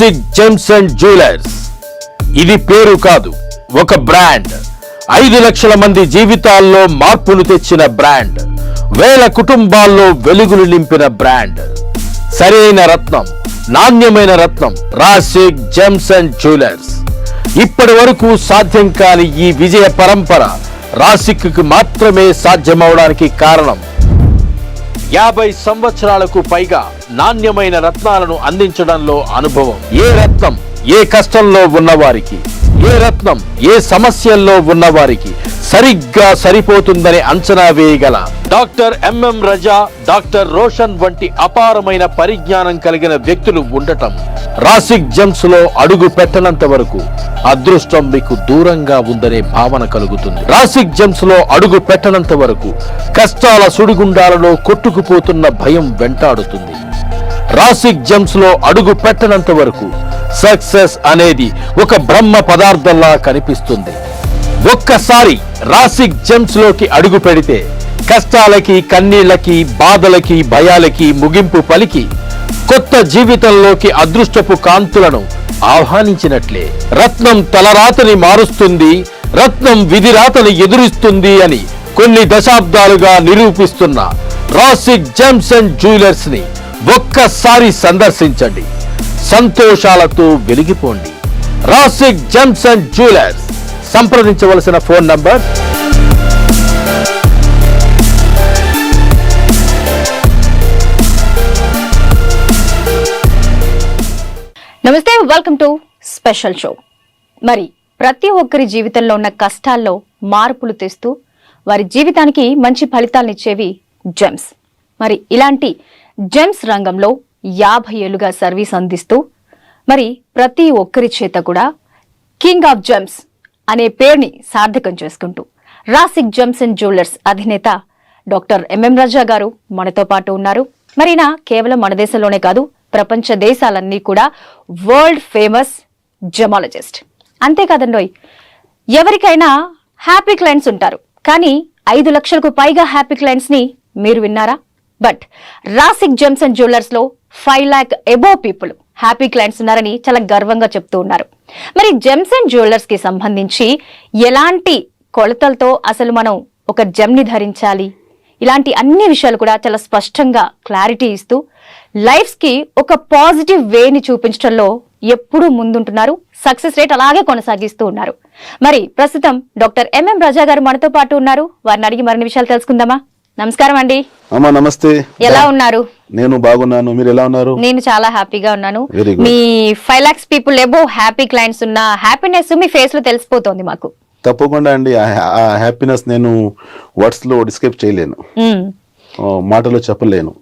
రాసిక్ Gems and jewellers ఇది పేరు కాదు ఒక బ్రాండ్. ఐదు లక్షల మంది జీవితాల్లో మార్పులు తెచ్చిన బ్రాండ్. వేల కుటుంబాల్లో వెలుగులు నింపిన బ్రాండ్. సరైన రత్నం నాణ్యమైన రత్నం రాసిక్ జెమ్స్ అండ్ జ్యువెలర్స్ ఇప్పటి వరకు సాధ్యం కాని ఈ విజయ పరంపర రాసిక్కి మాత్రమే సాధ్యమవడానికి కారణం యాభై సంవత్సరాలకు పైగా నాణ్యమైన రత్నాలను అందించడంలో అనుభవం. ఏ రత్నం ఏ కష్టంలో ఉన్నవారికి ఏ రత్నం ఏ సమస్యల్లో ఉన్నవారికి సరిగ్గా సరిపోతుందని అంచనా వేయగల doctor M M Raza doctor Roshan వంటి అపారమైన పరిజ్ఞానం కలిగిన వ్యక్తులు ఉండటం రాసిక్ జమ్స్లో అడుగు పెట్టనంత వరకు అదృష్టం మీకు దూరంగా ఉందనే భావన కలుగుతుంది. రాసిక్ జంప్స్లో అడుగు పెట్టనంత వరకు కష్టాల సుడిగుండాలలో కొట్టుకుపోతున్న భయం వెంటాడుతుంది. రాసిక్ జంప్స్లో అడుగు పెట్టనంత వరకు సక్సెస్ అనేది ఒక బ్రహ్మ పదార్థంలా కనిపిస్తుంది. ఒక్కసారి రాసిక్ జెమ్స్లోకి అడుగు పెడితే కష్టాలకి కన్నీళ్ళకి బాధలకి భయాలకి ముగింపు పలికి కొత్త జీవితంలోకి అదృష్టపు కాంతులను ఆహ్వానించినట్లే. రత్నం తలరాతని మారుస్తుంది రత్నం విధిరాతని ఎదురిస్తుంది అని కొన్ని దశాబ్దాలుగా నిరూపిస్తున్న రాసిక్ జెమ్స్ అండ్ జ్యువెలర్స్ని ఒక్కసారి సందర్శించండి. సంతోషాలతో వెలిగిపోండి. రాసిక్ జెమ్స్ అండ్ జ్యువెలర్స్ సంప్రదించవలసిన ఫోన్ నంబర్ నమస్తే వెల్కమ్ టు స్పెషల్ షో మరి ప్రతి ఒక్కరి జీవితంలో ఉన్న కష్టాల్లో మార్పులు తెస్తూ వారి జీవితానికి మంచి ఫలితాలనిచ్చేవి జెమ్స్ మరి ఇలాంటి జెమ్స్ రంగంలో యాభై ఏళ్ళుగా సర్వీస్ అందిస్తూ మరి ప్రతి ఒక్కరి చేత కూడా కింగ్ ఆఫ్ జెమ్స్ అనే పేరుని సార్థకం చేసుకుంటూ రాసిక్ జంసన్ అండ్ జ్యువెలర్స్ అధినేత డాక్టర్ ఎంఎం రాజా గారు మనతో పాటు ఉన్నారు. మరినా కేవలం మన దేశంలోనే కాదు ప్రపంచ దేశాలన్నీ కూడా వరల్డ్ ఫేమస్ జమాలజిస్ట్. అంతేకాదండోయ్ ఎవరికైనా హ్యాపీ క్లయింట్స్ ఉంటారు. కానీ ఐదు లక్షలకు పైగా హ్యాపీ క్లయింట్స్ని మీరు విన్నారా? But Rasik gems and jewellers five lakh above people happy clients ఉన్నారని చాలా గర్వంగా చెప్తూ ఉన్నారు. మరి జెమ్స్ అండ్ జ్యువెలర్స్కి సంబంధించి ఎలాంటి కొలతలతో అసలు మనం ఒక జెమ్ని ధరించాలి? ఇలాంటి అన్ని విషయాలు కూడా చాలా స్పష్టంగా క్లారిటీ ఇస్తూ లైఫ్స్కి ఒక పాజిటివ్ వేని చూపించడంలో ఎప్పుడూ ముందుంటున్నారు. సక్సెస్ రేట్ అలాగే కొనసాగిస్తూ ఉన్నారు. మరి ప్రస్తుతం డాక్టర్ ఎంఎం రజా గారు మనతో పాటు ఉన్నారు. వారిని అడిగి మరిన్ని విషయాలు తెలుసుకుందామా? నమస్కారం అండి. అమ్మా నమస్తే. ఎలా ఉన్నారు? నేను బాగున్నాను. మీరు ఎలా ఉన్నారు? నేను చాలా హ్యాపీగా ఉన్నాను. మీ five lakhs people above happy clients ఉన్న హ్యాపీనెస్ మీ ఫేస్లో తెలిసిపోతోంది మాకు. తప్పకుండా అండి. ఆ- హ్యాపీనెస్ నేను వర్డ్స్లో డిస్క్రైబ్ చేయలేను. మాటలో చెప్పలేను.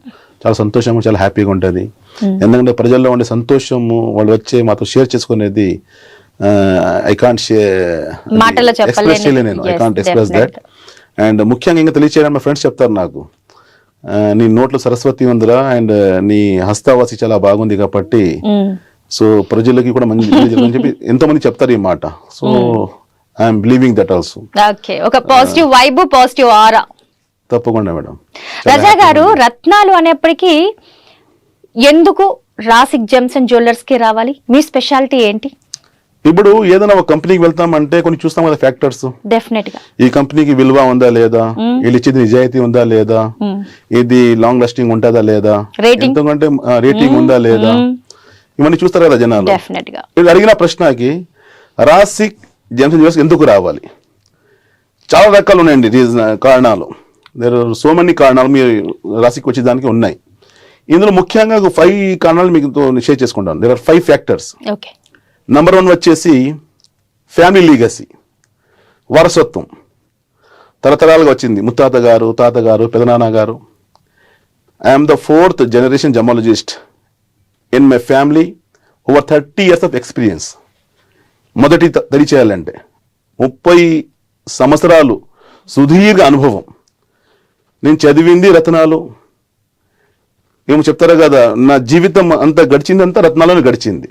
చాలా సంతోషంగా చాలా హ్యాపీగా ఉంటుంది. ఎందుకంటే ప్రజల్లో ఉండే సంతోషము వాళ్ళు వచ్చే మాతో షేర్ చేసుకునేది ఐ కాంట్ మాటల్లో చెప్పలేని- ఎక్స్ప్రెస్ చేయలేను I can't express that and ముఖ్యంగా ఇంకా తెలియచేయడం మా ఫ్రెండ్స్ చెప్తారు నాకు. నీ నోట్లో సరస్వతి ఉందిరా అండ్ నీ హస్తావాసి చాలా బాగుంది కాబట్టి. సో ప్రజలకి కూడా మంచి చెప్పి ఎంతో మంది చెప్తారు ఈ మాట. So I'm believing that also okay ఒక పాజిటివ్ వైబ్ పాజిటివ్ ఆరా తప్పకుండా మేడం. రజా గారు రత్నాలు అనేప్పటికీ ఎందుకు రాసిక్ జెమ్స్ అండ్ జ్యువెలర్స్కి రావాలి? మీ స్పెషాలిటీ ఏంటి? ఇప్పుడు ఏదైనా ఒక కంపెనీకి వెళ్తామంటే కొన్ని చూస్తాం కదా ఫ్యాక్టర్స్ డెఫినెట్గా ఈ కంపెనీకి విలువ ఉందా లేదా? వీళ్ళు ఇచ్చేది నిజాయితీ ఉందా లేదా? ఇది లాంగ్ లాస్టింగ్ ఉంటుందా లేదా? ఎంతకంటే రేటింగ్ ఉందా లేదా? ఇవన్నీ చూస్తారు కదా జనాలు. వీళ్ళు అడిగిన ప్రశ్నకి రాసిక్ జెమ్స్ జ్యువెలర్స్ ఎందుకు రావాలి? చాలా రకాలు ఉన్నాయండి రీజన్ కారణాలు. దేర్ సో మెనీ కారణాలు మీరు రాసికి వచ్చేదానికి ఉన్నాయి. ఇందులో ముఖ్యంగా ఫైవ్ కారణాలు మీకు షేర్ చేసుకుంటాను. There are five factors okay number one వచ్చేసి ఫ్యామిలీ లీగసీ వారసత్వం. తరతరాలుగా వచ్చింది. ముత్తాత గారు తాతగారు పెదనాన్న గారు. I'm the fourth generation gemologist in my family over thirty years of experience మొదటి తడి చేయాలంటే ముప్పై సంవత్సరాలు సుదీర్ఘ అనుభవం. నేను చదివింది రత్నాలు. ఏమో చెప్తారా కదా నా జీవితం అంతా గడిచిందంతా రత్నాలను గడిచింది.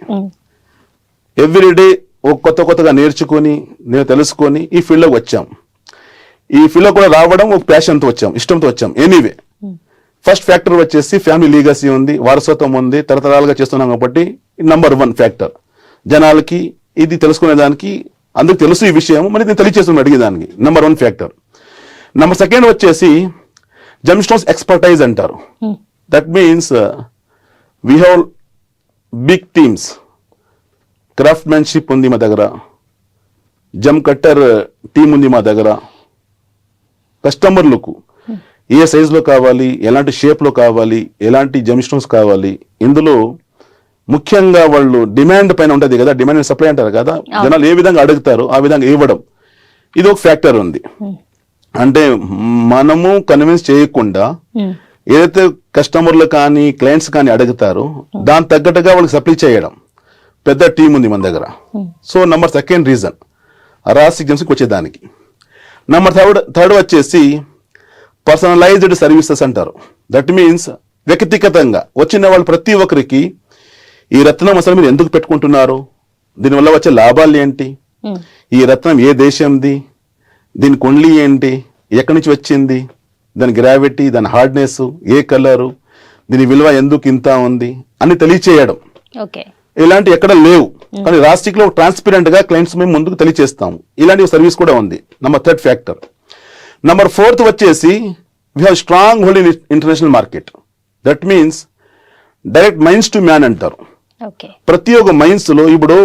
ఎవ్రీడే ఒక కొత్త కొత్తగా నేర్చుకొని నేను తెలుసుకొని ఈ ఫీల్డ్లోకి వచ్చాం. ఈ ఫీల్డ్లో కూడా రావడం ఒక ప్యాషన్తో వచ్చాం ఇష్టంతో వచ్చాం. ఎనీవే ఫస్ట్ ఫ్యాక్టర్ వచ్చేసి ఫ్యామిలీ లీగసీ ఉంది వారసత్వం ఉంది తరతరాలుగా చేస్తున్నాం కాబట్టి నంబర్ వన్ ఫ్యాక్టర్ జనాలకి ఇది తెలుసుకునే దానికి అందుకు తెలుసు ఈ విషయం మరి నేను తెలియచేస్తున్నాను అడిగేదానికి. Number one factor number second వచ్చేసి జమ్ స్టోన్స్ ఎక్స్పర్టైజ్ అంటారు that means we have big teams craftsmanship ఉంది మా దగ్గర. జమ్ కట్టర్ టీం ఉంది మా దగ్గర. కస్టమర్లకు ఏ సైజులో కావాలి ఎలాంటి షేప్లో కావాలి ఎలాంటి జమ్ స్టోన్స్ కావాలి. ఇందులో ముఖ్యంగా వాళ్ళు డిమాండ్ పైన ఉంటుంది కదా డిమాండ్ అండ్ సప్లై అంటారు కదా జనాలు ఏ విధంగా అడుగుతారో ఆ విధంగా ఇవ్వడం. ఇది ఒక ఫ్యాక్టర్ ఉంది. అంటే మనము కన్విన్స్ చేయకుండా ఏదైతే కస్టమర్లు కానీ క్లయింట్స్ కానీ అడుగుతారో దాని తగ్గట్టుగా వాళ్ళకి సప్లై చేయడం. పెద్ద టీం ఉంది మన దగ్గర. So number second reason Rasi ఎగ్జామ్స్కి వచ్చేదానికి. నంబర్ థర్డ్ థర్డ్ వచ్చేసి పర్సనలైజ్డ్ సర్వీసెస్ అంటారు. దట్ మీన్స్ వ్యక్తిగతంగా వచ్చిన వాళ్ళు ప్రతి ఒక్కరికి ఈ రత్నం అసలు మీరు ఎందుకు పెట్టుకుంటున్నారు? దీనివల్ల వచ్చే లాభాలు ఏంటి? ఈ రత్నం ఏ దేశంది? దీని కొండ్లి ఏంటి? ఎక్కడి నుంచి వచ్చింది? దాని గ్రావిటీ దాని హార్డ్నెస్ ఏ కలరు దీని విలువ ఎందుకు ఇంత ఉంది? అని తెలియచేయడం. ఓకే ఇలాంటి ఎక్కడ లేవు. కానీ రాస్టిక్లో ట్రాన్స్పరెంట్గా క్లయింట్స్ మేము ముందుకు తెలియచేస్తాము. ఇలాంటి సర్వీస్ కూడా ఉంది. Number third factor number fourth వచ్చేసి we have strong hold in international market that means direct mines to man అంటారు. ప్రతి ఒక్క మైన్స్లో ఇప్పుడు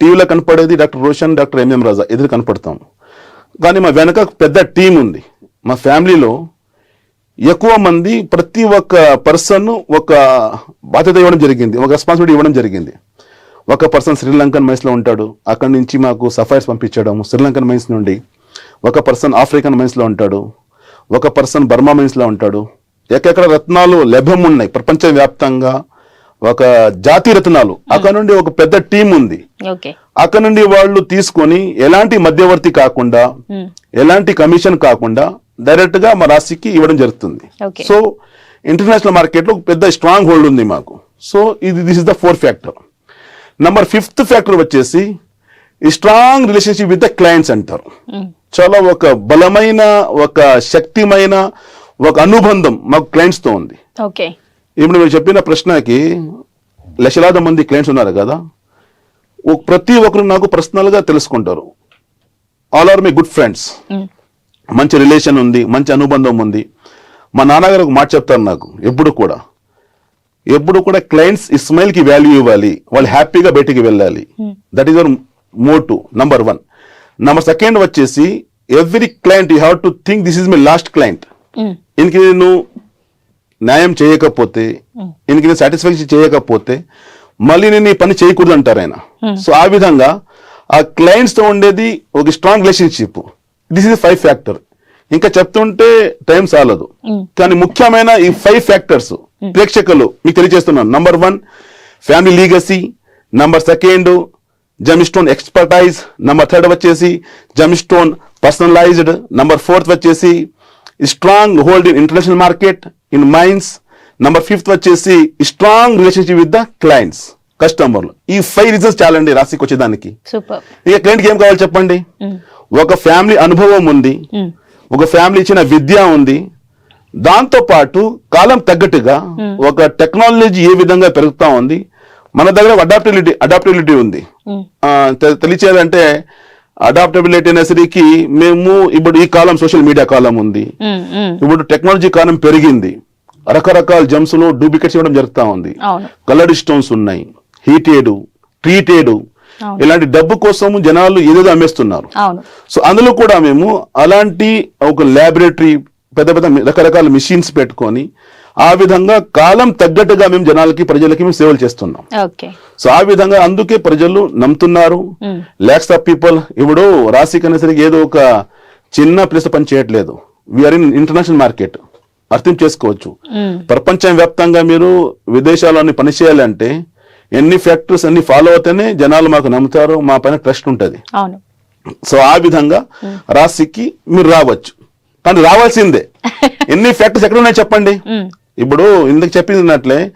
టీవీలో కనపడేది doctor Roshan doctor MM Raja. ఎదురు కనపడతాం కానీ మా వెనక పెద్ద టీం ఉంది. మా ఫ్యామిలీలో ఎక్కువ మంది ప్రతి ఒక్క పర్సన్ ఒక బాధ్యత ఇవ్వడం జరిగింది ఒక రెస్పాన్సిబిలిటీ ఇవ్వడం జరిగింది. ఒక పర్సన్ శ్రీలంకన్ మైన్స్లో ఉంటాడు అక్కడి నుంచి మాకు సఫైర్స్ పంపించడం శ్రీలంకన్ మైన్స్ నుండి ఒక పర్సన్ ఆఫ్రికన్ మైన్స్లో ఉంటాడు ఒక పర్సన్ బర్మా మైన్స్లో ఉంటాడు. ఎక్కడెక్కడ రత్నాలు లభ్యం ఉన్నాయి ప్రపంచవ్యాప్తంగా ఒక జాతి రత్నాలు. అక్కడ నుండి ఒక పెద్ద టీం ఉంది. అక్కడ నుండి వాళ్ళు తీసుకొని ఎలాంటి మధ్యవర్తి కాకుండా ఎలాంటి కమిషన్ కాకుండా డైరెక్ట్గా మా రాశికి ఇవ్వడం జరుగుతుంది. సో ఇంటర్నేషనల్ మార్కెట్లో పెద్ద స్ట్రాంగ్ హోల్డ్ ఉంది మాకు. సో ఇది this is the four factor number fifth factor వచ్చేసి strong relationship with the clients అంటారు. చాలా ఒక బలమైన ఒక శక్తిమైన ఒక అనుబంధం మాకు క్లయింట్స్తో ఉంది ఇప్పుడు మీరు చెప్పిన ప్రశ్నకి లక్షలాది మంది క్లయింట్స్ ఉన్నారు కదా ప్రతి ఒక్కరు నాకు పర్సనల్గా తెలుసుకుంటారు all are my good friends మంచి రిలేషన్ ఉంది మంచి అనుబంధం ఉంది. మా నాన్నగారు ఒక మాట చెప్తారు నాకు ఎప్పుడు కూడా. ఎప్పుడు కూడా క్లయింట్స్ ఇస్మాయిల్కి వాల్యూ ఇవ్వాలి వాళ్ళు హ్యాపీగా బయటికి వెళ్ళాలి. That is our motto number one number second వచ్చేసి every client you have to think this is my last client ఇంక నేను న్యాయం చేయకపోతే ఇంక నేను సాటిస్ఫాక్షన్ చేయకపోతే మళ్ళీ నేను ఈ పని చేయకూడదు అంటారు ఆయన. సో ఆ విధంగా ఆ క్లయింట్స్తో ఉండేది ఒక strong relationship this is five factor ఇంకా చెప్తుంటే టైం చాలదు కానీ ముఖ్యమైన ఈ ఫైవ్ ఫ్యాక్టర్స్ ప్రేక్షకులు మీకు తెలియజేస్తున్నాను. Number one family legacy number second gemstone expertise number third వచ్చేసి జమిస్టోన్ పర్సనలైజ్డ్ నంబర్ ఫోర్త్ వచ్చేసి strong hold in international market in mines number fifth వచ్చేసి strong relationship with the clients కస్టమర్లు ఈ ఫైవ్ రీజన్స్ చాలండి రాసికి వచ్చేదానికి ఇక క్లయింట్కి ఏం కావాలి చెప్పండి? ఒక ఫ్యామిలీ అనుభవం ఉంది. ఒక ఫ్యామిలీ ఇచ్చిన విద్య ఉంది. దాంతో పాటు కాలం తగ్గట్టుగా ఒక టెక్నాలజీ ఏ విధంగా పెరుగుతా ఉంది. మన దగ్గర అడాప్టబిలిటీ అడాప్టబిలిటీ ఉంది. ఆ, తె- తెలిసేదంటే అడాప్టబిలిటీ అనేసరికి మేము ఇప్పుడు ఈ కాలం సోషల్ మీడియా కాలం ఉంది. ఇప్పుడు టెక్నాలజీ కాలం పెరిగింది. రకరకాల జమ్స్లో డూప్లికేట్స్ ఇవ్వడం జరుగుతా ఉంది. కలర్డ్ స్టోన్స్ ఉన్నాయి. Heated treated. ఇలాంటి డబ్బు కోసం జనాలు ఏదేదో అమ్మేస్తున్నారు. సో అందులో కూడా మేము అలాంటి ఒక ల్యాబొరేటరీ పెద్ద పెద్ద రకరకాల మిషన్స్ పెట్టుకొని ఆ విధంగా కాలం తగ్గట్టుగా మేము జనాలకి ప్రజలకి మేము సేవలు చేస్తున్నాం. సో ఆ విధంగా అందుకే ప్రజలు నమ్ముతున్నారు. లాక్స్ ఆఫ్ పీపుల్ ఇప్పుడు రాశి కనేసరికి ఏదో ఒక చిన్న ప్లేస్ పని చేయట్లేదు. వీఆర్ ఇన్ ఇంటర్నేషనల్ మార్కెట్ అర్థం చేసుకోవచ్చు. ప్రపంచం వ్యాప్తంగా మీరు విదేశాల్లోని పని చేయాలంటే ఎన్ని ఫ్యాక్టరీస్ అన్ని ఫాలో అవుతేనే జనాలు మాకు నమ్ముతారు మా పైన ట్రస్ట్ ఉంటుంది. సో ఆ విధంగా రాశికి మీరు రావచ్చు. కానీ రావాల్సిందే. ఎన్ని ఫ్యాక్టరీస్ ఎక్కడ ఉన్నాయి చెప్పండి ఇప్పుడు ఇందుకు చెప్పినట్లే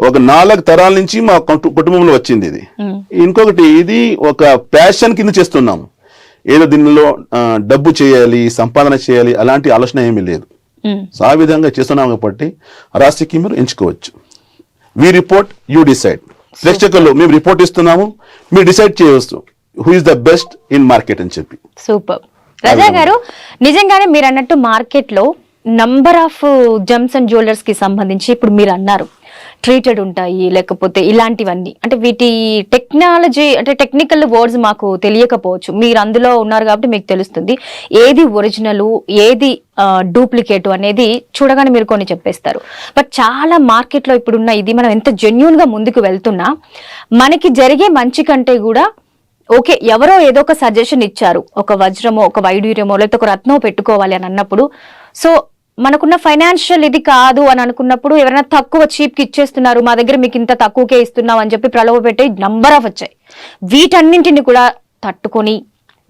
ఒక నాలుగు తరాల నుంచి మా కుటు- కుటుంబంలో వచ్చింది ఇది. ఇంకొకటి ఇది ఒక ప్యాషన్ కింద చేస్తున్నాము ఏదో దీనిలో డబ్బు చేయాలి సంపాదన చేయాలి అలాంటి ఆలోచన ఏమీ లేదు. సో ఆ విధంగా చేస్తున్నాం కాబట్టి రాశికి మీరు ఎంచుకోవచ్చు. వి రిపోర్ట్ యూ డిసైడ్ ప్రేక్షకులు మేము రిపోర్ట్ ఇస్తున్నాము మీరు డిసైడ్ చేయవచ్చు who is the best in market అని చెప్పి. సూపర్ రజా గారు నిజంగానే మీరు అన్నట్టు మార్కెట్లో నంబర్ ఆఫ్ జెమ్స్ అండ్ జ్యువెలర్స్కి సంబంధించి ఇప్పుడు మీరు అన్నారు. ట్రీటెడ్ ఉంటాయి లేకపోతే ఇలాంటివన్నీ. అంటే వీటి టెక్నాలజీ అంటే టెక్నికల్ వర్డ్స్ మాకు తెలియకపోవచ్చు. మీరు అందులో ఉన్నారు కాబట్టి మీకు తెలుస్తుంది. ఏది ఒరిజినల్ ఏది డూప్లికేట్ అనేది చూడగానే మీరు కొన్ని చెప్పేస్తారు. బట్ చాలా మార్కెట్లో ఇప్పుడున్న ఇది మనం ఎంత జెన్యున్గా ముందుకు వెళ్తున్నా మనకి జరిగే మంచి కంటే కూడా ఓకే ఎవరో ఏదో ఒక సజెషన్ ఇచ్చారు. ఒక వజ్రమో ఒక వైడూర్యమో లేకపోతే ఒక రత్నమో పెట్టుకోవాలి అని అన్నప్పుడు. సో మనకున్న ఫైనాన్షియల్ ఇది కాదు అని అనుకున్నప్పుడు ఎవరైనా తక్కువ చీప్కి ఇచ్చేస్తున్నారు మా దగ్గర మీకు ఇంత తక్కువకే ఇస్తున్నాం అని చెప్పి ప్రలోభ పెట్టి నంబర్ ఆఫ్ వచ్చాయి. వీటన్నింటిని కూడా తట్టుకొని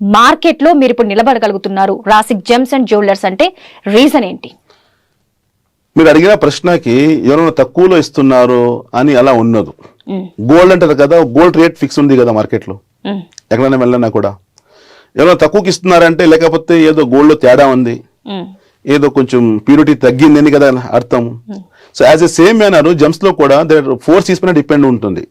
మార్కెట్లో మీరు ఇప్పుడు నిలబడగలుగుతున్నారు. రాసిక్ జెమ్స్ అండ్ జ్యువెలర్స్ అంటే రీజన్ ఏంటి? మీరు అడిగిన ప్రశ్నకి ఎవరైనా తక్కువలో ఇస్తున్నారు అని అలా ఉన్నదు. గోల్డ్ అంటారు కదా గోల్డ్ రేట్ ఫిక్స్ ఉంది కదా మార్కెట్లో ఎక్కడైనా వెళ్ళినా కూడా. ఎవరైనా తక్కువకి ఇస్తున్నారంటే లేకపోతే ఏదో గోల్డ్లో తేడా ఉంది. ఏదో కొంచెం ప్యూరిటీ తగ్గిందని కదా అర్థం. So as a same manner జమ్స్లో కూడా దర్ ఫోర్ సీస్ పైన డిపెండ్ ఉంటుంది.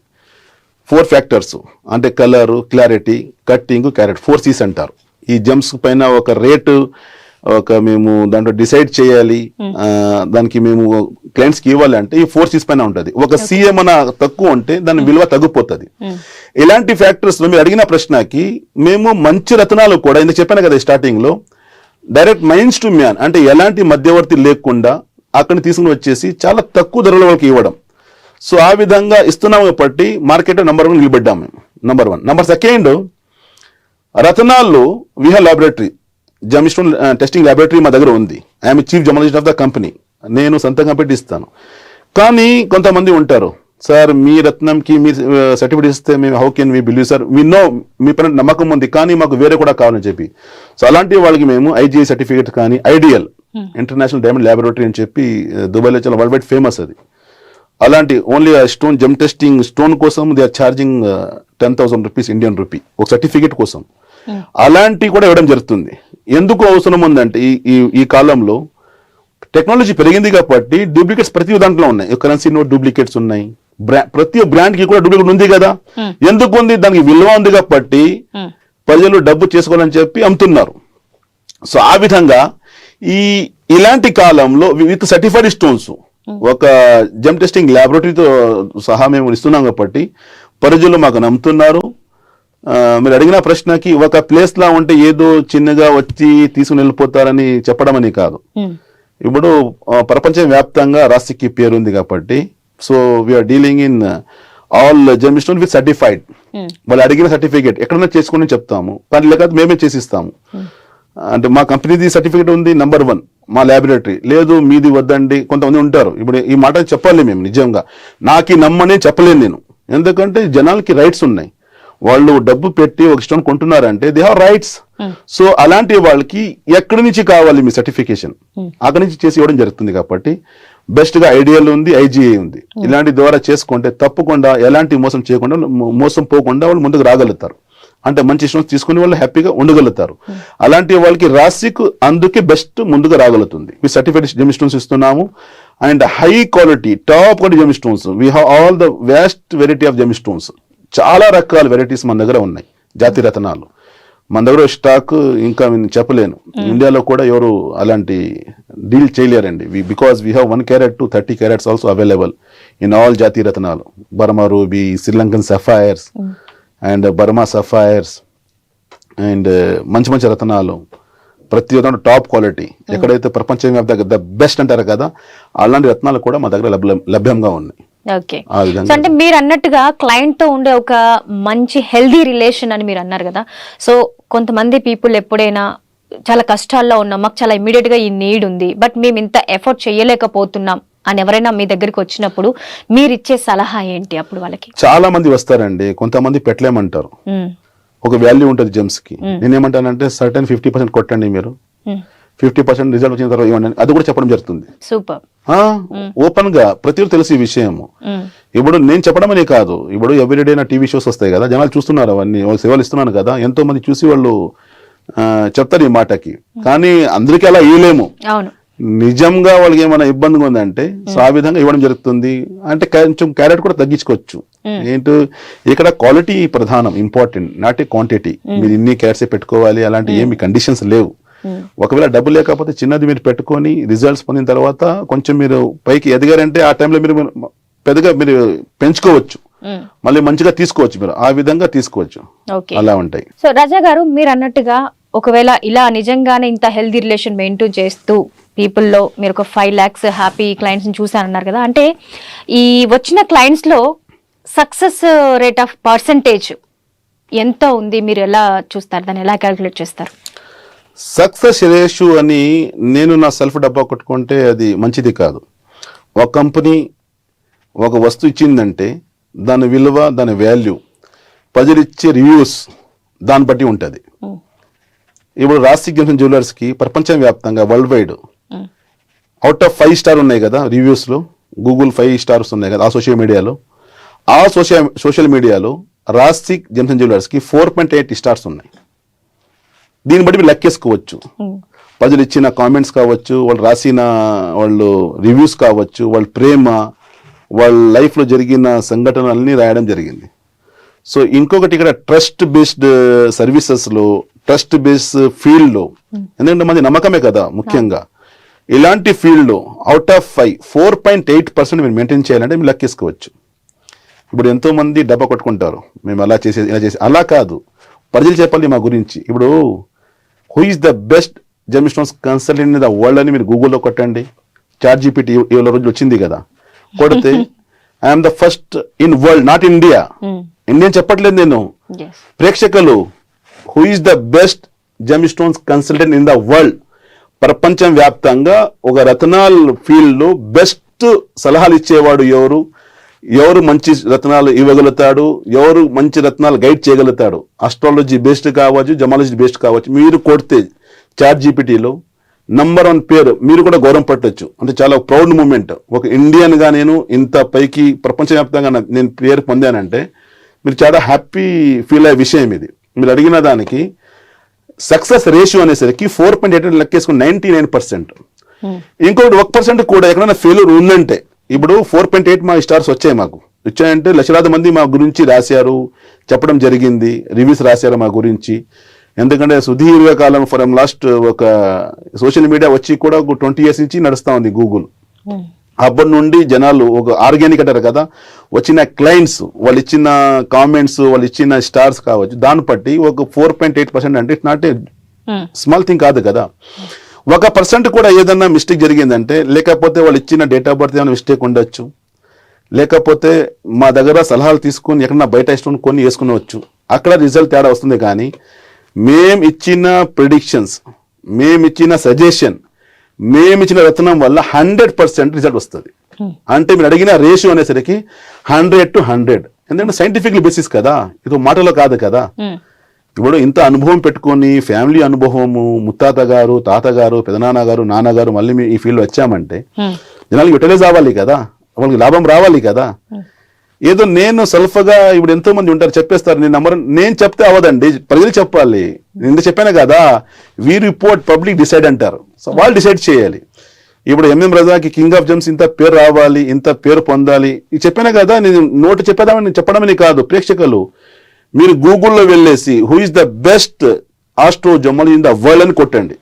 ఫోర్ ఫ్యాక్టర్స్ అంటే colour clarity cutting carat four Cs అంటారు. ఈ జమ్స్ పైన ఒక రేటు ఒక మేము దాంట్లో డిసైడ్ చేయాలి. ఆ, దానికి మేము క్లయింట్స్కి ఇవ్వాలి అంటే ఈ ఫోర్ సీస్ పైన ఉంటుంది. ఒక సీఎం అన్న తక్కువ ఉంటే దాని విలువ తగ్గిపోతుంది. ఇలాంటి ఫ్యాక్టర్స్లో మీరు అడిగిన ప్రశ్నకి మేము మంచి రత్నాలు కూడా ఇందుకు చెప్పాను కదా స్టార్టింగ్లో డైరెక్ట్ మైన్స్ టు మ్యాన్ అంటే ఎలాంటి మధ్యవర్తి లేకుండా అక్కడిని తీసుకుని వచ్చేసి చాలా తక్కువ ధరలో వాళ్ళకి ఇవ్వడం. సో ఆ విధంగా ఇస్తున్నాము కాబట్టి మార్కెట్ నెంబర్ వన్ నిలబడ్డాం మేము నెంబర్ వన్ నెంబర్ సెకండ్ రతనాల్లో విహా ల్యాబొరేటరీ జమిస్టోన్ టెస్టింగ్ ల్యాబొరేటరీ మా దగ్గర ఉంది. I'm chief journalist of the company నేను సొంతంగా పెట్టిస్తాను కానీ కొంతమంది ఉంటారు. సార్ మీ రత్నంకి మీ సర్టిఫికేట్ ఇస్తే మేము how can we believe sir me no మీ పైన నమ్మకం ఉంది కానీ మాకు వేరే కూడా కావాలని చెప్పి. సో అలాంటి వాళ్ళకి మేము ఐజీఐ సర్టిఫికేట్ కానీ ఐడియల్ ఇంటర్నేషనల్ డైమండ్ ల్యాబొరేటరీ అని చెప్పి దుబాయ్లో చాలా వరల్డ్ వైడ్ ఫేమస్ అది. అలాంటి only stone gem testing stone కోసం they are charging ten thousand rupees Indian rupee ఒక సర్టిఫికేట్ కోసం. అలాంటి కూడా ఇవ్వడం జరుగుతుంది. ఎందుకు అవసరం ఉందంటే ఈ- ఈ కాలంలో టెక్నాలజీ పెరిగింది కాబట్టి డూప్లికేట్స్ ప్రతి దాంట్లో ఉన్నాయి. కరెన్సీ నోట్ డూప్లికేట్స్ ఉన్నాయి. ప్రతి బ్రాండ్కి కూడా డూప్లికేట్ ఉంది కదా. ఎందుకు ఉంది? దానికి విలువ ఉంది కాబట్టి ప్రజలు డబ్బు చేసుకోవాలని చెప్పి అమ్ముతున్నారు. సో ఆ విధంగా ఈ ఇలాంటి కాలంలో విత్ సర్టిఫైడ్ స్టోన్స్ ఒక జమ్ టెస్టింగ్ ల్యాబొరేటరీతో సహా మేము ఇస్తున్నాం కాబట్టి ప్రజలు మాకు నమ్ముతున్నారు. మీరు అడిగిన ప్రశ్నకి ఒక ప్లేస్ లా ఉంటే ఏదో చిన్నగా వచ్చి తీసుకుని వెళ్ళిపోతారని చెప్పడం అని కాదు. ఉమ్, ఇప్పుడు ఆ, ప్రపంచ వ్యాప్తంగా రాశికి పేరు ఉంది కాబట్టి so we're dealing in all gemstone with certified Hmm. వాళ్ళు అడిగిన సర్టిఫికేట్ ఎక్కడైనా చేసుకుని చెప్తాము కానీ లేకపోతే మేమే చేసిస్తాము. అంటే మా కంపెనీది సర్టిఫికేట్ ఉంది నంబర్ వన్ మా ల్యాబొరేటరీ లేదు మీది వద్దండి కొంతమంది ఉంటారు. ఇప్పుడు ఈ మాట చెప్పాలి మేము నిజంగా. నాకు నమ్మని చెప్పలేను నేను. ఎందుకంటే జనాలకి రైట్స్ ఉన్నాయి. వాళ్ళు డబ్బు పెట్టి ఒక స్టోన్ కొంటున్నారంటే దే హావ్ రైట్స్ సో అలాంటి వాళ్ళకి ఎక్కడి నుంచి కావాలి మీ సర్టిఫికేషన్? అక్కడి నుంచి చేసి ఇవ్వడం జరుగుతుంది కాబట్టి బెస్ట్గా ఐడియల్ ఉంది ఐజీఐ ఉంది. ఇలాంటి ద్వారా చేసుకుంటే తప్పకుండా ఎలాంటి మోసం చేయకుండా మోసం పోకుండా వాళ్ళు ముందుకు రాగలుగుతారు. అంటే మంచి స్టోన్స్ తీసుకుని వాళ్ళు హ్యాపీగా ఉండగలుగుతారు. అలాంటి వాళ్ళకి రాశికు అందుకే బెస్ట్ ముందుగా రాగలుగుతుంది. మీ సర్టిఫికేట్ జెమ్ స్టోన్స్ ఇస్తున్నాము. And high quality top quality gem stones. We have all the vast variety of gem stones. చాలా రకాల వెరైటీస్ మన దగ్గర ఉన్నాయి. జాతి రత్నాలు. మన దగ్గర స్టాక్ ఇంకా నేను చెప్పలేను. ఇండియాలో కూడా ఎవరు అలాంటి deal చేయలేరండి. Because we have one carat to thirty carats also available in all జాతి రత్నాలు. Burma ruby Sri Lankan sapphires and Burma sapphires and మంచి మంచి రత్నాలు. ప్రతి ఒక్క టాప్ క్వాలిటీ ఎక్కడైతే ప్రపంచవ్యాప్తంగా ద బెస్ట్ అంటారు కదా అలాంటి రత్నాలు కూడా మా దగ్గర లభ్యం- లభ్యంగా ఉన్నాయి. అంటే మీరు అన్నట్టుగా క్లయింట్తో ఉండే ఒక మంచి హెల్దీ రిలేషన్ అని మీరు అన్నారు కదా. సో కొంతమంది పీపుల్ ఎప్పుడైనా చాలా కష్టాల్లో ఉన్నాం మాకు చాలా ఇమీడియట్గా ఈ నీడ్ ఉంది బట్ మేము ఇంత ఎఫర్ట్ చేయలేకపోతున్నాం అని ఎవరైనా మీ దగ్గరికి వచ్చినప్పుడు మీరు ఇచ్చే సలహా ఏంటి అప్పుడు వాళ్ళకి? చాలా మంది వస్తారండి కొంతమంది పెట్టలేమంటారు. ఒక వాల్యూ ఉంటుంది జెమ్స్కి. నేనేమంటానంటే సర్టన్ ఫిఫ్టీ పర్సెంట్ కొట్టండి మీరు. ఫిఫ్టీ పర్సెంట్ రిజల్ట్ వచ్చిన తర్వాత ఇవ్వండి. అది కూడా చెప్పడం జరుగుతుంది. సూపర్. ఆ, ఓపెన్గా ప్రతి తెలుసు ఈ విషయం ఇప్పుడు నేను చెప్పడం అనే కాదు. ఇప్పుడు ఎవ్రీడే నా టీవీ షోస్ వస్తాయి కదా జనాలు చూస్తున్నారు అవన్నీ వాళ్ళు సేవలు ఇస్తున్నాను కదా ఎంతో మంది చూసి వాళ్ళు చెప్తారు ఈ మాటకి. కానీ అందరికీ అలా ఇవ్వలేము నిజంగా వాళ్ళకి ఏమైనా ఇబ్బందిగా ఉందంటే సో ఆ విధంగా ఇవ్వడం జరుగుతుంది. అంటే కొంచెం క్యారెట్ కూడా తగ్గించుకోవచ్చు. ఏంటో ఇక్కడ క్వాలిటీ ప్రధానం ఇంపార్టెంట్ నాట్ ఏ క్వాంటిటీ మీరు ఇన్ని క్యారెట్స్ పెట్టుకోవాలి అలాంటి ఏమి కండిషన్స్ లేవు. ఒకవేళ డబ్బు లేకపోతే చిన్నది మీరు పెట్టుకొని రిజల్ట్స్ పొందిన తర్వాత కొంచెం మీరు పైకి ఎదిగారంటే ఆ టైంలో మీరు పెద్దగా మీరు పెంచుకోవచ్చు. మళ్ళీ మంచిగా తీసుకోవచ్చు మీరు. ఆ విధంగా తీసుకోవచ్చు. ఓకే. అలా ఉంటాయి. సో రాజా గారు మీరు అన్నట్టుగా ఒకవేళ ఇలా నిజంగానే ఇంత హెల్దీ రిలేషన్ మెయింటైన్ చేస్తూ పీపుల్లో మీరు ఒక ఫైవ్ ల్యాక్స్ హ్యాపీ క్లయింట్స్ చూసానన్నారు కదా అంటే ఈ వచ్చిన clients లో సక్సెస్ రేట్ ఆఫ్ పర్సంటేజ్ ఎంత ఉంది? మీరు ఎలా చూస్తారు? దాన్ని ఎలా క్యాలిక్యులేట్ చేస్తారు? సక్సెస్ రేషియో అని నేను నా సెల్ఫ్ డబ్బా కొట్టుకుంటే అది మంచిది కాదు. ఒక కంపెనీ ఒక వస్తువు ఇచ్చిందంటే దాని విలువ దాని వాల్యూ ప్రజలు ఇచ్చే రివ్యూస్ దాన్ని బట్టి ఉంటుంది. ఇప్పుడు రాశి గిమ్సన్ జ్యువెలర్స్కి ప్రపంచవ్యాప్తంగా world wide out of five star ఉన్నాయి కదా రివ్యూస్లో గూగుల్ ఫైవ్ స్టార్స్ ఉన్నాయి కదా ఆ సోషల్ మీడియాలో. ఆ సోషల్ సోషల్ మీడియాలో రాసిక్ జంక్షన్ జ్యువెలర్స్కి ఫోర్ పాయింట్ ఎయిట్ స్టార్స్ ఉన్నాయి. దీన్ని బట్టి మీరు లెక్కేసుకోవచ్చు. ప్రజలు ఇచ్చిన కామెంట్స్ కావచ్చు వాళ్ళు రాసిన వాళ్ళు రివ్యూస్ కావచ్చు వాళ్ళ ప్రేమ వాళ్ళ లైఫ్లో జరిగిన సంఘటనలన్నీ రాయడం జరిగింది. సో ఇంకొకటి ఇక్కడ ట్రస్ట్ బేస్డ్ సర్వీసెస్లో ట్రస్ట్ బేస్డ్ ఫీల్డ్లో ఎందుకంటే మంది నమ్మకమే కదా ముఖ్యంగా. ఇలాంటి ఫీల్డ్లో out of five four point eight percent మీరు మెయింటైన్ చేయాలంటే మీరు లెక్కేసుకోవచ్చు. ఇప్పుడు ఎంతో మంది డబ్బా కొట్టుకుంటారు. మేము అలా చేసే ఇలా చేసి అలా కాదు. ప్రజలు చెప్పాలి మా గురించి. ఇప్పుడు who is the best gem stones consultant in the world అని మీరు గూగుల్లో కొట్టండి. చాట్ జీపీటీ ఇవాళ రోజులు వచ్చింది కదా. కొడితే I'm the first in world not India Indian చెప్పట్లేదు నేను. ప్రేక్షకులు who is the best gem stones consultant in the world ప్రపంచం వ్యాప్తంగా ఒక రత్నాల్ ఫీల్డ్లో బెస్ట్ సలహాలు ఇచ్చేవాడు ఎవరు? ఎవరు మంచి రత్నాలు ఇవ్వగలుగుతాడు? ఎవరు మంచి రత్నాలు గైడ్ చేయగలుగుతాడు? అస్ట్రాలజీ బేస్డ్ కావచ్చు జమాలజీ బేస్డ్ కావచ్చు. మీరు కొడితే చాట్ జీపీటీలో నంబర్ వన్ పేరు మీరు కూడా గౌరవం పట్టొచ్చు. అంటే చాలా ప్రౌడ్ మూమెంట్ ఒక ఇండియన్గా నేను ఇంత పైకి ప్రపంచవ్యాప్తంగా నేను పేరు పొందానంటే మీరు చాలా హ్యాపీ ఫీల్ అయ్యే విషయం ఇది. మీరు అడిగిన దానికి సక్సెస్ రేషియో అనేసరికి ఫోర్ పాయింట్ ఎయిట్ లెక్కేసుకుని నైన్టీ నైన్ పర్సెంట్ ఇంకొకటి ఒక పర్సెంట్ కూడా ఎక్కడైనా ఫెయిల్యూర్ ఉందంటే ఇప్పుడు ఫోర్ పాయింట్ ఎయిట్ మా స్టార్స్ వచ్చాయి మాకు. వచ్చాయంటే లక్షలాది మంది మా గురించి రాశారు చెప్పడం జరిగింది రివ్యూస్ రాశారు మా గురించి. ఎందుకంటే సుదీర్ఘ కాలం ఫర్ లాస్ట్ ఒక సోషల్ మీడియా వచ్చి కూడా ఒక ట్వంటీ ఇయర్స్ నుంచి నడుస్తా ఉంది గూగుల్ అప్పటి నుండి జనాలు ఒక ఆర్గానిక్ అంటారు కదా వచ్చిన క్లయింట్స్ వాళ్ళు ఇచ్చిన కామెంట్స్ వాళ్ళు ఇచ్చిన స్టార్స్ కావచ్చు దాన్ని బట్టి ఒక ఫోర్ పాయింట్ ఎయిట్ పర్సెంట్ అంటే it's not a small thing కాదు కదా. ఒక పర్సెంట్ కూడా ఏదన్నా మిస్టేక్ జరిగిందంటే లేకపోతే వాళ్ళు ఇచ్చిన డేట్ ఆఫ్ బర్త్ ఏమైనా మిస్టేక్ ఉండొచ్చు. లేకపోతే మా దగ్గర సలహాలు తీసుకొని ఎక్కడన్నా బయట ఇష్టం కొన్ని వేసుకునవచ్చు. అక్కడ రిజల్ట్ తేడా వస్తుంది కానీ మేం ఇచ్చిన ప్రిడిక్షన్స్ మేము ఇచ్చిన సజెషన్ మేము ఇచ్చిన రత్నం వల్ల హండ్రెడ్ పర్సెంట్ రిజల్ట్ వస్తుంది. అంటే మీరు అడిగిన రేషియో అనేసరికి హండ్రెడ్ టు హండ్రెడ్ ఎందుకంటే సైంటిఫిక్ బేసిస్ కదా. ఇది మాటలో కాదు కదా. ఇప్పుడు ఇంత అనుభవం పెట్టుకొని ఫ్యామిలీ అనుభవము ముత్తాత గారు తాతగారు పెదనాన్న గారు నాన్నగారు మళ్ళీ మీ ఈ ఫీల్డ్ వచ్చామంటే జనాలకు యూటిలైజ్ అవ్వాలి కదా? వాళ్ళకి లాభం రావాలి కదా? ఏదో నేను సెల్ఫ్గా ఇప్పుడు ఎంతో మంది ఉంటారు చెప్పేస్తారు నేను నంబర్ నేను చెప్తే అవ్వదండి ప్రజలు చెప్పాలి. నేను చెప్పాను కదా? వీ రిపోర్ట్ పబ్లిక్ డిసైడ్ అంటారు. సో వాళ్ళు డిసైడ్ చేయాలి. ఇప్పుడు ఎంఎం రజాకి కింగ్ ఆఫ్ జమ్స్ ఇంత పేరు రావాలి ఇంత పేరు పొందాలి. ఇది చెప్పాను కదా నేను నోటు చెప్పదామని చెప్పడమని కాదు ప్రేక్షకులు. మీరు గూగుల్లో వెళ్ళేసి who is the best astro gemologist in the world అని కొట్టండి.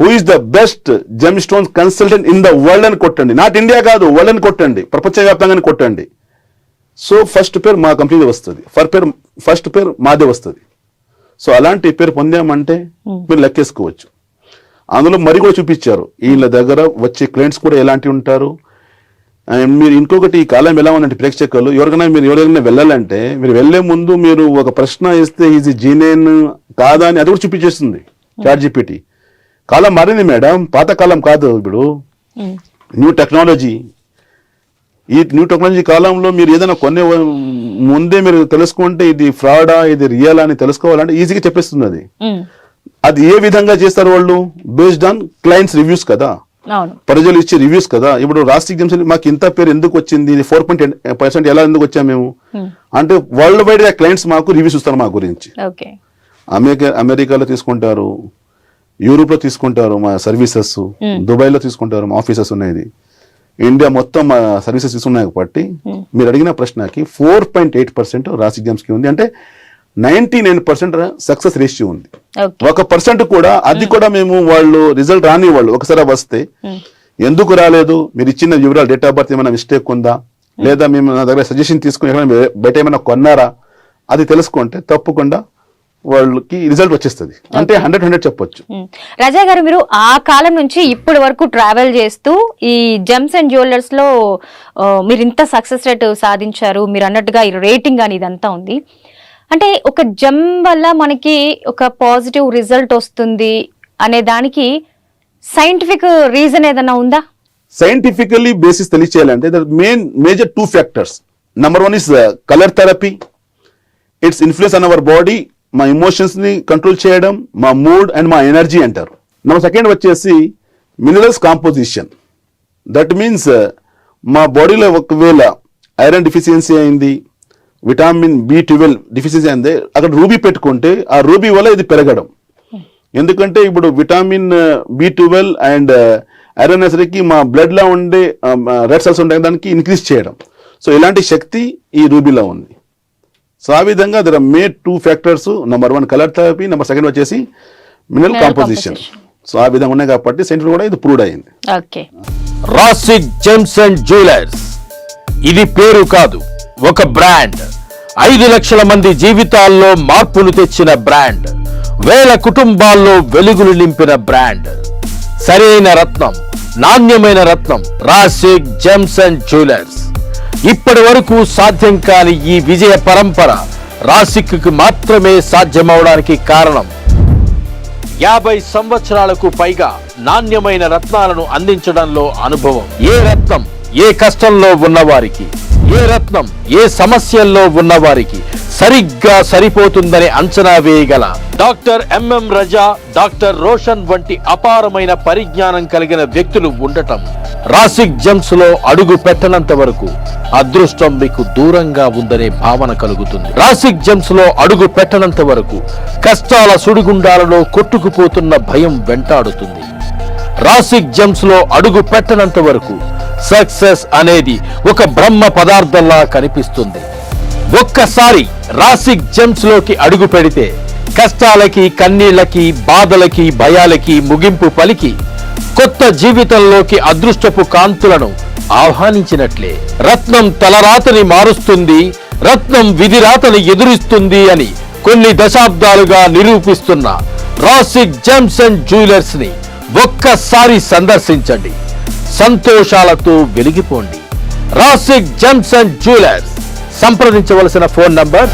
Who is the best gem stones consultant in the world అని కొట్టండి. నాట్ ఇండియా కాదు వరల్డ్ అని కొట్టండి. ప్రపంచవ్యాప్తంగా కొట్టండి. సో ఫస్ట్ పేరు మా కంపెనీ వస్తుంది. ఫర్ పేరు ఫస్ట్ పేరు మాదే వస్తుంది. సో అలాంటి పేరు పొందామంటే మీరు లెక్కేసుకోవచ్చు. అందులో మరి కూడా చూపించారు. వీళ్ళ దగ్గర వచ్చే క్లయింట్స్ కూడా ఎలాంటి ఉంటారు? మీరు ఇంకొకటి ఈ కాలం ఎలా ఉందంటే ప్రేక్షకులు ఎవరికైనా మీరు ఎవరికైనా వెళ్ళాలంటే మీరు వెళ్ళే ముందు మీరు ఒక ప్రశ్న ఇస్తే ఇది జీనేన్ కాదా అని అది కూడా చూపించేస్తుంది చాట్ జీపీటీ కాలం మారింది మేడం పాత కాలం కాదు ఇప్పుడు. న్యూ టెక్నాలజీ ఈ న్యూ టెక్నాలజీ కాలంలో మీరు ఏదైనా కొనే ముందే మీరు తెలుసుకుంటే ఇది ఫ్రాడా ఇది రియల్ అని తెలుసుకోవాలంటే ఈజీగా చెప్పేస్తుంది అది. అది ఏ విధంగా చేస్తారు వాళ్ళు? బేస్డ్ ఆన్ క్లయింట్స్ రివ్యూస్ కదా. ప్రజలు ఇచ్చే రివ్యూస్ కదా. ఇప్పుడు రాష్ట్రీయ జంక్షన్ మాకు ఇంత పేరు ఎందుకు వచ్చింది? ఫోర్ పాయింట్ పర్సెంట్ ఎలా ఎందుకు వచ్చాము మేము? అంటే వరల్డ్ వైడ్గా క్లయింట్స్ మాకు రివ్యూస్ ఇస్తారు మా గురించి. అమెరికా అమెరికాలో తీసుకుంటారు యూరోప్లో తీసుకుంటారు మా సర్వీసెస్ దుబాయ్లో తీసుకుంటారు మా ఆఫీసెస్ ఉన్నాయి. ఇండియా మొత్తం మా సర్వీసెస్ ఇస్తున్నాయి కాబట్టి మీరు అడిగిన ప్రశ్నకి ఫోర్ పాయింట్ ఎయిట్ పర్సెంట్ రాసి ఎగ్జామ్స్కి ఉంది. అంటే ninety nine percent success ratio ఉంది. ఒక పర్సెంట్ కూడా అది కూడా మేము వాళ్ళు రిజల్ట్ రాని వాళ్ళు ఒకసారి వస్తే ఎందుకు రాలేదు? మీరు ఇచ్చిన వివరాలు డేట్ ఆఫ్ బర్త్ ఏమైనా మిస్టేక్ ఉందా? లేదా మేము నా దగ్గర సజెషన్ తీసుకుని బయట ఏమైనా కొన్నారా? అది తెలుసుకుంటే తప్పకుండా వాళ్ళకి రిజల్ట్ వచ్చేస్తుంది. అంటే హండ్రెడ్ హండ్రెడ్ చెప్పొచ్చు. రజా గారు మీరు ఆ కాలం నుంచి ఇప్పటి వరకు ట్రావెల్ చేస్తూ ఈ జెమ్స్ అండ్ జ్యువెలర్స్లో మీరు ఇంత సక్సెస్ రేట్ సాధించారు. మీరు అన్నట్టుగా ఈ రేటింగ్ అని ఇదంతా ఉంది. అంటే ఒక జమ్ వల్ల మనకి ఒక పాజిటివ్ రిజల్ట్ వస్తుంది అనే దానికి సైంటిఫిక్ రీజన్ ఏదైనా ఉందా? Scientifically basis తెలియచేయాలంటే main major two factors number one is colour therapy it's influence on our body మా ఎమోషన్స్ని కంట్రోల్ చేయడం మా మూడ్ అండ్ మా ఎనర్జీ అంటారు నెంబర్ సెకండ్ వచ్చేసి మినరల్స్ కాంపోజిషన్ దట్ మీన్స్ మా బాడీలో ఒకవేళ ఐరన్ డిఫిషియన్సీ అయింది విటామిన్ బి ట్వెల్వ్ డిఫిషియన్సీ అయింది అక్కడ రూబీ పెట్టుకుంటే ఆ రూబీ వల్ల ఇది పెరగడం. ఎందుకంటే ఇప్పుడు విటామిన్ బి ట్వెల్వ్ అండ్ ఐరన్కి మా బ్లడ్లో ఉండే రెడ్ సెల్స్ ఉండే దానికి ఇంక్రీజ్ చేయడం. సో ఇలాంటి శక్తి ఈ రూబీలో ఉంది. సో ఆ విధంగా there may two factors number one colour therapy number second వచ్చేసి మినరల్ Mineral కాంపోజిషన్ సో ఆ విధంగా ఉన్నాయి కాబట్టి సెంటర్ కూడా ఇది ప్రూవ్ అయింది. Okay. Rasik gems and jewellers. ఇది పేరు కాదు ఒక బ్రాండ్. ఐదు లక్షల మంది జీవితాల్లో మార్పులు తెచ్చిన బ్రాండ్. వేల కుటుంబాల్లో వెలుగులు నింపిన బ్రాండ్. సరైన రత్నం నాణ్యమైన రత్నం రాసిక్ జెమ్స్ అండ్ జ్యువెలర్స్. ఇప్పటి వరకు సాధ్యం కాని ఈ విజయ పరంపర రాసిక్కి మాత్రమే సాధ్యమవడానికి కారణం. యాభై సంవత్సరాలకు పైగా నాణ్యమైన రత్నాలను అందించడంలో అనుభవం. ఏ రత్నం ఏ కష్టంలో ఉన్నవారికి ఏ రత్నం ఏ సమస్యల్లో ఉన్నవారికి సరిగ్గా సరిపోతుందని అంచనా వేయగల doctor M M Raza doctor Roshan వంటి అపారమైన పరిజ్ఞానం కలిగిన వ్యక్తులు ఉండటం రాసిక్ జమ్స్లో అడుగు పెట్టనంత వరకు అదృష్టం మీకు దూరంగా ఉందనే భావన కలుగుతుంది. రాసిక్ జమ్స్లో అడుగు పెట్టనంత వరకు కష్టాల సుడిగుండాలలో కొట్టుకుపోతున్న భయం వెంటాడుతుంది. రాసిక్ జంప్స్లో అడుగు పెట్టనంత వరకు సక్సెస్ అనేది ఒక బ్రహ్మ పదార్థంలా కనిపిస్తుంది. ఒక్కసారి రాసిక్ జెమ్స్లోకి అడుగు పెడితే కష్టాలకి కన్నీళ్ళకి బాధలకి భయాలకి ముగింపు పలికి కొత్త జీవితంలోకి అదృష్టపు కాంతులను ఆహ్వానించినట్లే. రత్నం తలరాతని మారుస్తుంది రత్నం విధిరాతని ఎదురిస్తుంది అని కొన్ని దశాబ్దాలుగా నిరూపిస్తున్న రాసిక్ జెమ్స్ అండ్ జ్యువెలర్స్ని ఒక్కసారి సందర్శించండి. సంతోషాలతో వెలిగిపోండి. రాసిక్ జెమ్స్ అండ్ జ్యువెలర్స్ సంప్రదించవలసిన ఫోన్ నంబర్